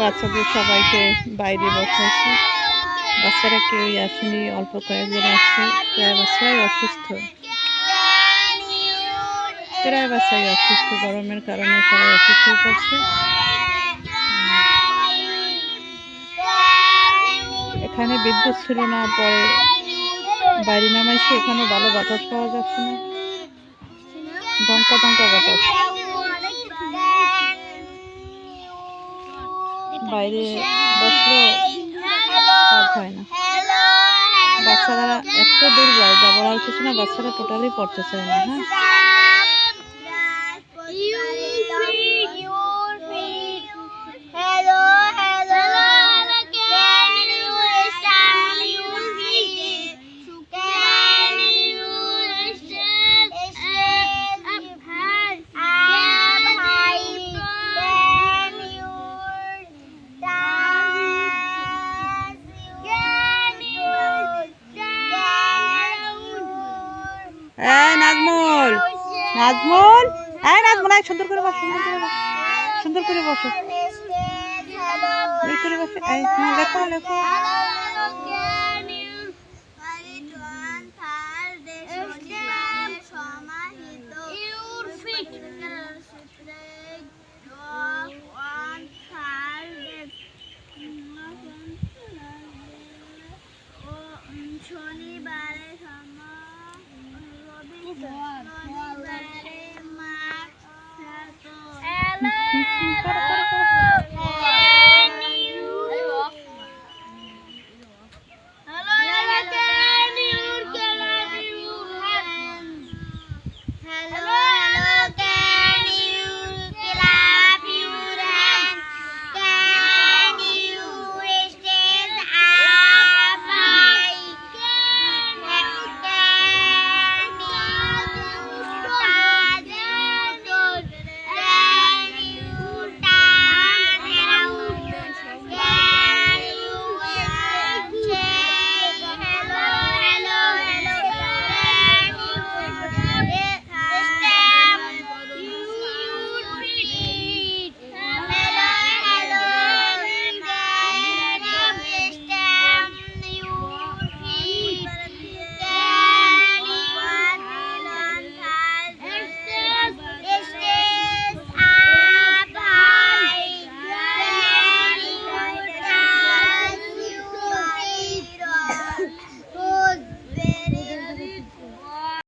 বাচ্চাদের সবাইকে বাইরে বসাইছে। বাচ্চারা কেউই আসেনি, অল্প কয়েকজন আসছে। প্রায় বাচ্চারাই অসুস্থ। প্রায় বাচ্চাই অসুস্থ। গরমের কারণে সবাই অসুস্থ পড়ছে। এখানে বিদ্যুৎ ছিল না, পরে বাইরে নামাইছে। এখানে ভালো বাতাস পাওয়া যাচ্ছে না। দমকা দমকা বাতাস। বাইরে বসলে কাজ হয় না বাচ্চারা এত দুর্বল যা বলার কিছু না বাচ্চারা টোটালি পড়তে চায় না হ্যাঁ? নাজমুল এই নাজমুল এই সুন্দর করে বসো সুন্দর করে বসো সুন্দর করে বসো। হ্যাঁ, লেখো লেখো শনিবারে 妈妈